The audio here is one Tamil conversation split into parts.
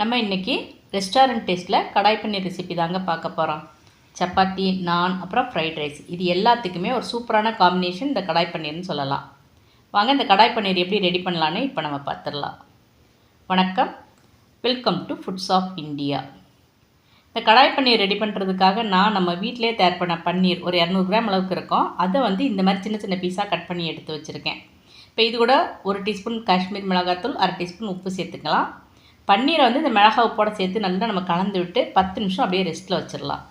நம்ம இன்றைக்கி ரெஸ்டாரண்ட் டேஸ்ட்டில் கடாய் பன்னீர் ரெசிபி தாங்க பார்க்க போகிறோம் சப்பாத்தி நான் அப்புறம் ஃப்ரைட் ரைஸ் இது எல்லாத்துக்குமே ஒரு சூப்பரான காம்பினேஷன் இந்த கடாய் பன்னீர்னு சொல்லலாம். வாங்க இந்த கடாய் பன்னீர் எப்படி ரெடி பண்ணலான்னு இப்போ நம்ம பார்த்துடலாம். வணக்கம். Welcome to foods of India இந்த கடாய் பன்னீர் ரெடி பண்ணுறதுக்காக நான் நம்ம வீட்டிலே தயார் பண்ண பன்னீர் ஒரு இரநூறு கிராம் அளவுக்கு இருக்கும். அதை வந்து இந்த மாதிரி சின்ன சின்ன பீஸாக கட் பண்ணி எடுத்து வச்சுருக்கேன். இப்போ இது கூட ஒரு டீஸ்பூன் காஷ்மீர் மிளகாத்தூள் அரை டீஸ்பூன் உப்பு சேர்த்துக்கலாம். பன்னீரை வந்து இந்த மிளகா உப்போட சேர்த்து நல்லா நம்ம கலந்து விட்டு பத்து நிமிஷம் அப்படியே ரெஸ்ட்டில் வச்சிடலாம்.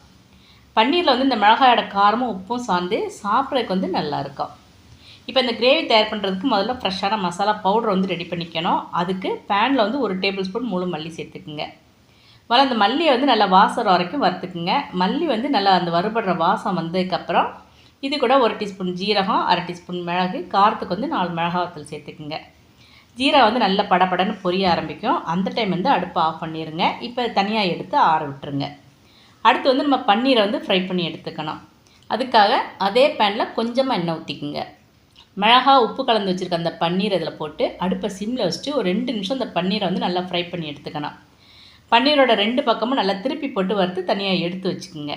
பன்னீரில் வந்து இந்த மிளகாயோட காரமும் உப்பும் சார்ந்து சாப்பிட்றதுக்கு வந்து நல்லாயிருக்கும் இப்போ இந்த கிரேவி தயார் பண்ணுறதுக்கு முதல்ல ஃப்ரெஷ்ஷான மசாலா பவுடர் வந்து ரெடி பண்ணிக்கணும். அதுக்கு பேனில் வந்து ஒரு டேபிள் ஸ்பூன் முழு மல்லி சேர்த்துக்குங்க. முதல்ல அந்த மல்லியை வந்து நல்லா வாசம் வரைக்கும் வறுத்துக்குங்க. மல்லி வந்து நல்லா அந்த வறுபடுற வாசம் வந்ததுக்கப்புறம் இது கூட ஒரு டீஸ்பூன் ஜீரகம் அரை டீஸ்பூன் மிளகு காரத்துக்கு வந்து நாலு மிளகாவத்தூள் சேர்த்துக்குங்க. ஜீரா வந்து நல்லா படபடன்னு பொரிய ஆரம்பிக்கும். அந்த டைம் வந்து அடுப்பை ஆஃப் பண்ணிடுங்க இப்போ தனியாக எடுத்து ஆற விட்டுருங்க. அடுத்து வந்து நம்ம பன்னீரை வந்து ஃப்ரை பண்ணி எடுத்துக்கணும். அதுக்காக அதே பேனில் கொஞ்சமாக எண்ணெய் ஊற்றிக்குங்க மிளகா உப்பு கலந்து வச்சுருக்க அந்த பன்னீர் இதில் போட்டு அடுப்பை சிம்மில் வச்சுட்டு ஒரு ரெண்டு நிமிஷம் அந்த பன்னீரை வந்து நல்லா ஃப்ரை பண்ணி எடுத்துக்கணும். பன்னீரோட ரெண்டு பக்கமும் நல்லா திருப்பி போட்டு வறுத்து தனியாக எடுத்து வச்சுக்கோங்க.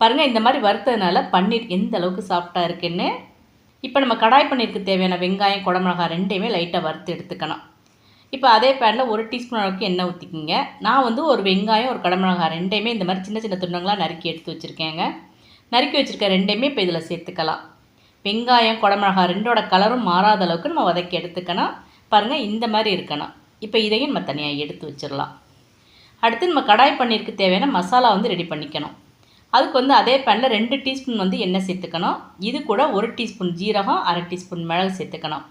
பாருங்கள் இந்த மாதிரி வறுத்ததுனால பன்னீர் எந்த அளவுக்கு சாஃப்டாக இருக்குன்னு இப்போ நம்ம கடாய் பன்னீருக்கு தேவையான வெங்காயம் குடமிளகாய் ரெண்டையுமே லைட்டாக வறுத்து எடுத்துக்கணும் இப்போ அதே பேனில் ஒரு டீஸ்பூன் அளவுக்கு எண்ணெய் ஊற்றிக்கிங்க நான் வந்து ஒரு வெங்காயம் ஒரு கடமிளகாய் ரெண்டையுமே இந்த மாதிரி சின்ன சின்ன துண்டங்களாக நறுக்கி எடுத்து வச்சுருக்கேங்க. நறுக்கி வச்சுருக்க ரெண்டையுமே இப்போ இதில் சேர்த்துக்கலாம். வெங்காயம் குடமிளகாய் ரெண்டோட கலரும் மாறாத அளவுக்கு நம்ம வதக்கி எடுத்துக்கணும் பாருங்கள் இந்த மாதிரி இருக்கணும். இப்போ இதையும் நம்ம தனியாக எடுத்து வச்சிடலாம். அடுத்து நம்ம கடாய் பன்னீருக்கு தேவையான மசாலா வந்து ரெடி பண்ணிக்கணும். அதுக்கு வந்து அதே பேனில் ரெண்டு டீஸ்பூன் வந்து எண்ணெய் சேர்த்துக்கணும். இது கூட ஒரு டீஸ்பூன் ஜீரகம் அரை டீஸ்பூன் மிளகு சேர்த்துக்கணும்.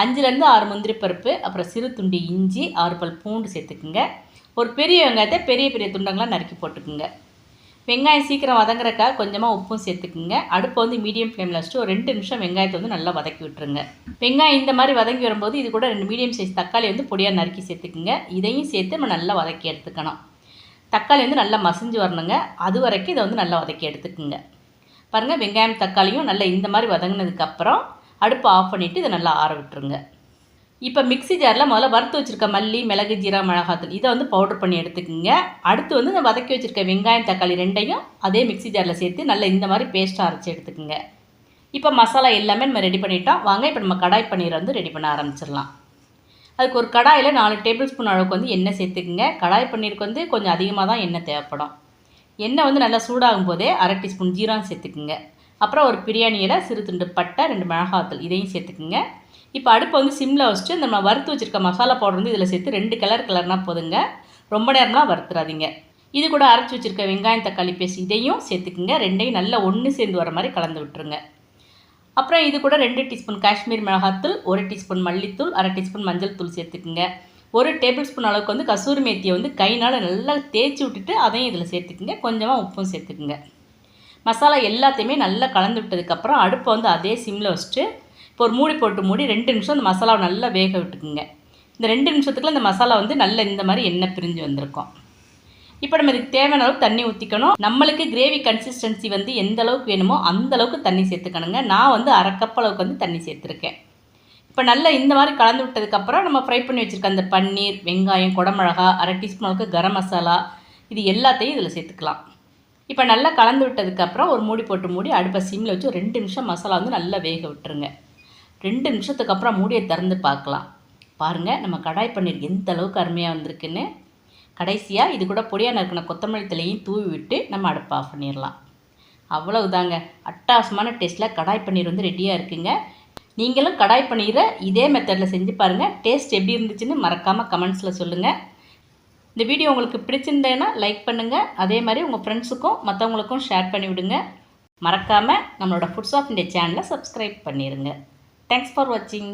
அஞ்சுலேருந்து ஆறு முந்திரி பருப்பு அப்புறம் சிறு துண்டு இஞ்சி ஆறு பல் பூண்டு சேர்த்துக்குங்க. ஒரு பெரிய வெங்காயத்தை பெரிய பெரிய துண்டங்களாக நறுக்கி போட்டுக்குங்க. வெங்காயம் சீக்கிரம் வதங்குறக்காக கொஞ்சமாக உப்பும் சேர்த்துக்குங்க. அடுப்பை வந்து மீடியம் ஃப்ளேமில் வச்சுட்டு ஒரு ரெண்டு நிமிஷம் வெங்காயத்தை வந்து நல்லா வதக்கி விட்டுருங்க. வெங்காயம் இந்த மாதிரி வதங்கி வரும்போது இது கூட ரெண்டு மீடியம் சைஸ் தக்காளி வந்து பொடியாக நறுக்கி சேர்த்துக்குங்க. இதையும் சேர்த்து நம்ம நல்லா வதக்கி எடுத்துக்கணும். தக்காளி வந்து நல்லா மசிஞ்சு வரணுங்க. அது வரைக்கும் இதை வந்து நல்லா வதக்கி எடுத்துக்குங்க. பாருங்கள் வெங்காயம் தக்காளியும் நல்லா இந்த மாதிரி வதங்கினதுக்கப்புறம் அடுப்பை ஆஃப் பண்ணிவிட்டு இதை நல்லா ஆற விட்டுருங்க. இப்போ மிக்ஸி ஜாரில் முதல்ல வறுத்து வச்சுருக்க மல்லி மிளகு ஜீரா மிளகாத்தூள் இதை வந்து பவுடர் பண்ணி எடுத்துக்கோங்க. அடுத்து வந்து இந்த வதக்கி வச்சுருக்க வெங்காயம் தக்காளி ரெண்டையும் அதே மிக்ஸி ஜாரில் சேர்த்து நல்லா இந்த மாதிரி பேஸ்ட்டாக அரைச்சி எடுத்துக்கோங்க. இப்போ மசாலா எல்லாமே நம்ம ரெடி பண்ணிட்டோம். வாங்க இப்போ நம்ம கடாய் பன்னீரை வந்து ரெடி பண்ண ஆரம்பிச்சிடலாம். அதுக்கு ஒரு கடாயில் நாலு டேபிள் ஸ்பூன் அளவுக்கு வந்து எண்ணெய் சேர்த்துக்குங்க. கடாய் பன்னீருக்கு வந்து கொஞ்சம் அதிகமாக தான் எண்ணெய் தேவைப்படும். எண்ணெய் வந்து நல்லா சூடாகும் போதே அரை டீஸ்பூன் ஜீரம் சேர்த்துக்குங்க. அப்புறம் ஒரு பிரியாணியில் சிறு துண்டு பட்டை ரெண்டு மிளகாத்தூள் இதையும் சேர்த்துக்குங்க. இப்போ அடுப்பை வந்து சிம்மில் வச்சுட்டு நம்ம வறுத்து வச்சுருக்க மசாலா பவுடர் வந்து இதில் சேர்த்து ரெண்டு கலர் கலர்னால் போதுங்க. ரொம்ப நேரம்லாம் வறுத்துறாதீங்க. இது கூட அரைச்சி வச்சுருக்க வெங்காயம் தக்காளி பேஸ்ட் இதையும் சேர்த்துக்குங்க. ரெண்டையும் நல்லா ஒன்று சேர்ந்து வர மாதிரி கலந்து விட்டுருங்க. அப்புறம் இது கூட ரெண்டு டீஸ்பூன் காஷ்மீர் மிளகாத்தூள் ஒரு டீஸ்பூன் மல்லித்தூள் அரை டீஸ்பூன் மஞ்சள் தூள் சேர்த்துக்குங்க. ஒரு டேபிள் ஸ்பூன் அளவுக்கு வந்து கசூரி மேத்தியை வந்து கைனால் நல்லா தேய்ச்சி விட்டுட்டு அதையும் இதில் சேர்த்துக்குங்க. கொஞ்சமாக உப்பும் சேர்த்துக்குங்க. மசாலா எல்லாத்தையுமே நல்லா கலந்து விட்டதுக்கப்புறம் அடுப்பை வந்து அதே சிம்மில் வச்சுட்டு இப்போ ஒரு மூடி போட்டு மூடி ரெண்டு நிமிஷம் அந்த மசாலாவை நல்லா வேக விட்டுக்குங்க. இந்த ரெண்டு நிமிஷத்துக்குள்ள இந்த மசாலா வந்து நல்ல இந்த மாதிரி எண்ணெய் பிரிஞ்சு வந்திருக்கும். இப்போ நம்ம இதுக்கு தேவையான அளவுக்கு தண்ணி ஊற்றிக்கணும் நம்மளுக்கு கிரேவி கன்சிஸ்டன்சி வந்து எந்த அளவுக்கு வேணுமோ அந்த அளவுக்கு தண்ணி சேர்த்துக்கணுங்க. நான் வந்து அரை கப் அளவுக்கு வந்து தண்ணி சேர்த்துருக்கேன். இப்போ நல்லா இந்த மாதிரி கலந்து விட்டதுக்கப்புறம் நம்ம ஃப்ரை பண்ணி வச்சுருக்க அந்த பன்னீர் வெங்காயம் குடமிளகா அரை டீஸ்பூன் அளவுக்கு கரம் மசாலா இது எல்லாத்தையும் இதில் சேர்த்துக்கலாம். இப்போ நல்லா கலந்து விட்டதுக்கப்புறம் ஒரு மூடி போட்டு மூடி அடுப்பை சிம்மில் வச்சு ஒரு ரெண்டு நிமிஷம் மசாலா வந்து நல்லா வேக விட்டுருங்க. ரெண்டு நிமிஷத்துக்கு அப்புறம் மூடியை திறந்து பார்க்கலாம். பாருங்கள் நம்ம கடாய் பன்னீர் எந்த அளவுக்கு அருமையாக வந்திருக்குன்னு. கடைசியாக இது கூட பொடியாக நறுக்கின கொத்தமல்லி தலையும் தூவி விட்டு நம்ம அடுப்பு ஆஃப் பண்ணிடலாம் அவ்வளவுதாங்க. அட்டாசமான டேஸ்ட்டில் கடாய் பன்னீர் வந்து ரெடியாக இருக்குங்க. நீங்களும் கடாய் பன்னீரை இதே மெத்தடில் செஞ்சு பாருங்கள் டேஸ்ட் எப்படி இருந்துச்சுன்னு மறக்காமல் கமெண்ட்ஸில் சொல்லுங்கள் இந்த வீடியோ உங்களுக்கு பிடிச்சிருந்தேன்னா லைக் பண்ணுங்கள் அதே மாதிரி உங்கள் ஃப்ரெண்ட்ஸுக்கும் மற்றவங்களுக்கும் ஷேர் பண்ணி விடுங்க. மறக்காமல் நம்மளோட ஃபுட்ஸ் ஆஃப் இந்தியா சேனலை சப்ஸ்கிரைப் பண்ணிடுங்க தேங்க்ஸ் ஃபார் வாட்சிங்